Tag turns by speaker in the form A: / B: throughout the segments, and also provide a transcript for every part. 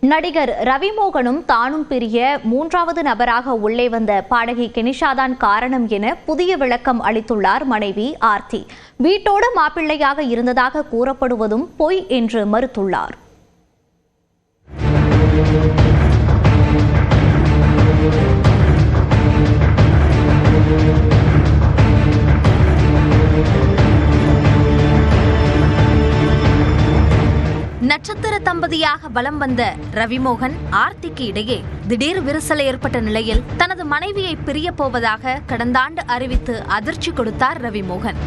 A: நடிகர் ரவிமோகனும் தானும் பிரிய மூன்றாவது நபராக உள்ளே வந்த பாடகி கெனிஷாதான் காரணம் என புதிய விளக்கம் அளித்துள்ளார் மனைவி ஆர்த்தி. வீட்டோடு மாப்பிள்ளையாக இருந்ததாக கூறப்படுவதும் பொய் என்று மறுத்துள்ளார்.
B: நட்சத்திர தம்பதியாக வலம் வந்த ரவிமோகன் ஆர்த்திக்கு இடையே திடீர் விரிசல் ஏற்பட்ட நிலையில் தனது மனைவியை பிரிய போவதாக கடந்த ஆண்டு அறிவித்து அதிர்ச்சி கொடுத்தார் ரவிமோகன்.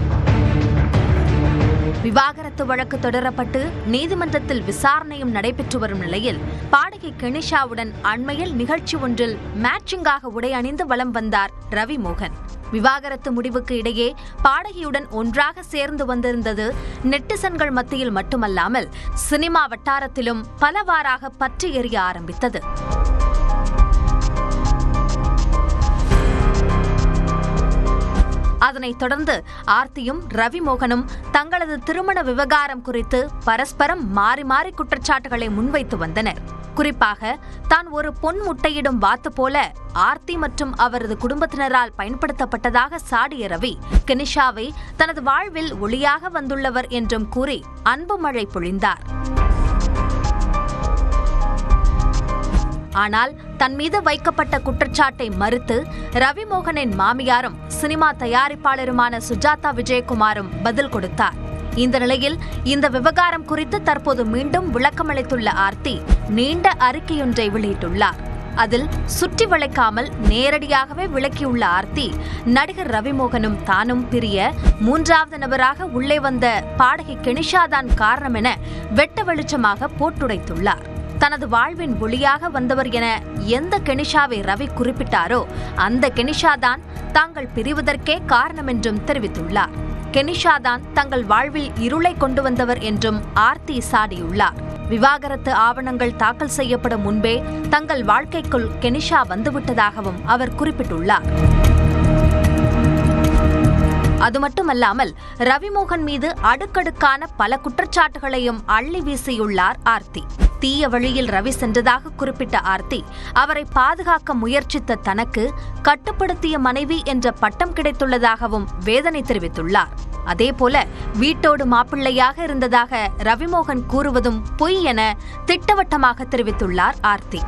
B: விவாகரத்து வழக்கு தொடரப்பட்டு நீதிமன்றத்தில் விசாரணையும் நடைபெற்று வரும் நிலையில் பாடகி கெனிஷாவுடன் அண்மையில் நிகழ்ச்சி ஒன்றில் மேட்சிங்காக உடை அணிந்து வலம் வந்தார் ரவிமோகன். விவாகரத்து முடிவுக்கு இடையே பாடகியுடன் ஒன்றாக சேர்ந்து வந்திருந்தது நெட்டிசன்கள் மத்தியில் மட்டுமல்லாமல் சினிமா வட்டாரத்திலும் பலவாறாக பற்றி எறிய ஆரம்பித்தது. அதனைத் தொடர்ந்து ஆர்த்தியும் ரவிமோகனும் தங்களது திருமண விவகாரம் குறித்து பரஸ்பரம் மாறி மாறி குற்றச்சாட்டுகளை முன்வைத்து வந்தனர். குறிப்பாக தான் ஒரு பொன் முட்டையிடும் வாத்து போல ஆர்த்தி மற்றும் அவரது குடும்பத்தினரால் பயன்படுத்தப்பட்டதாக சாடிய ரவி கெனிஷாவை தனது வாழ்வில் ஒளியாக வந்துள்ளவர் என்றும் கூறி அன்பு மழை பொழிந்தார். ஆனால் தன் மீது வைக்கப்பட்ட குற்றச்சாட்டை மறுத்து ரவிமோகனின் மாமியாரும் சினிமா தயாரிப்பாளருமான சுஜாதா விஜயகுமாரும் பதில் கொடுத்தார். இந்த நிலையில் இந்த விவகாரம் குறித்து தற்போது மீண்டும் விளக்கமளித்துள்ள ஆர்த்தி நீண்ட அறிக்கையொன்றை வெளியிட்டுள்ளார். அதில் சுற்றி வளைக்காமல் நேரடியாகவே விளக்கியுள்ள ஆர்த்தி நடிகர் ரவிமோகனும் தானும் பிரிய மூன்றாவது நபராக உள்ளே வந்த பாடகி கெனிஷாதான் காரணம் என வெட்ட வெளிச்சமாக போட்டுடைத்துள்ளார் தனது வாழ்வின் ஒளியாக வந்தவர் என எந்த கெனிஷாவை ரவி குறிப்பிட்டாரோ அந்த கெனிஷா தான் தாங்கள் பிரிவதற்கே காரணம் என்றும் தெரிவித்துள்ளார். கெனிஷா தான் தங்கள் வாழ்வில் இருளை கொண்டு வந்தவர் என்றும் ஆர்த்தி சாடியுள்ளார். விவாகரத்து ஆவணங்கள் தாக்கல் செய்யப்படும் முன்பே தங்கள் வாழ்க்கைக்குள் கெனிஷா வந்துவிட்டதாகவும் அவர் குறிப்பிட்டுள்ளார். அது மட்டுமல்லாமல் ரவிமோகன் மீது அடுக்கடுக்கான பல குற்றச்சாட்டுகளையும் அள்ளி வீசியுள்ளார் ஆர்த்தி. தீய வழியில் ரவி சென்றதாக குறிப்பிட்ட ஆர்த்தி அவரை பாதுகாக்க முயற்சித்த தனக்கு கட்டுப்படுத்திய மனைவி என்ற பட்டம் கிடைத்துள்ளதாகவும் வேதனை தெரிவித்துள்ளார். அதேபோல வீட்டோடு மாப்பிள்ளையாக இருந்ததாக ரவிமோகன் கூறுவதும் பொய் என திட்டவட்டமாக தெரிவித்துள்ளார் ஆர்த்தி.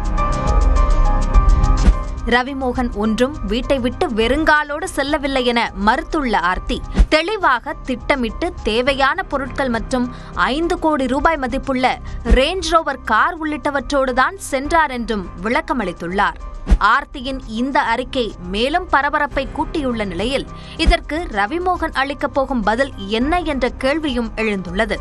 B: ரவிமோகன் ஒன்றும் வீட்டை விட்டு வெறுங்காலோடு செல்லவில்லை என மறுத்துள்ள ஆர்த்தி. தெளிவாக திட்டமிட்டு தேவையான பொருட்கள் மற்றும் ஐந்து கோடி ரூபாய் மதிப்புள்ள ரேஞ்ச் ரோவர் கார் உள்ளிட்டவற்றோடுதான் சென்றார் என்றும் விளக்கமளித்துள்ளார். ஆர்த்தியின் இந்த அறிக்கை மேலும் பரபரப்பை கூட்டியுள்ள நிலையில் இதற்கு ரவிமோகன் அளிக்கப் போகும் பதில் என்ன என்ற கேள்வியும் எழுந்துள்ளது.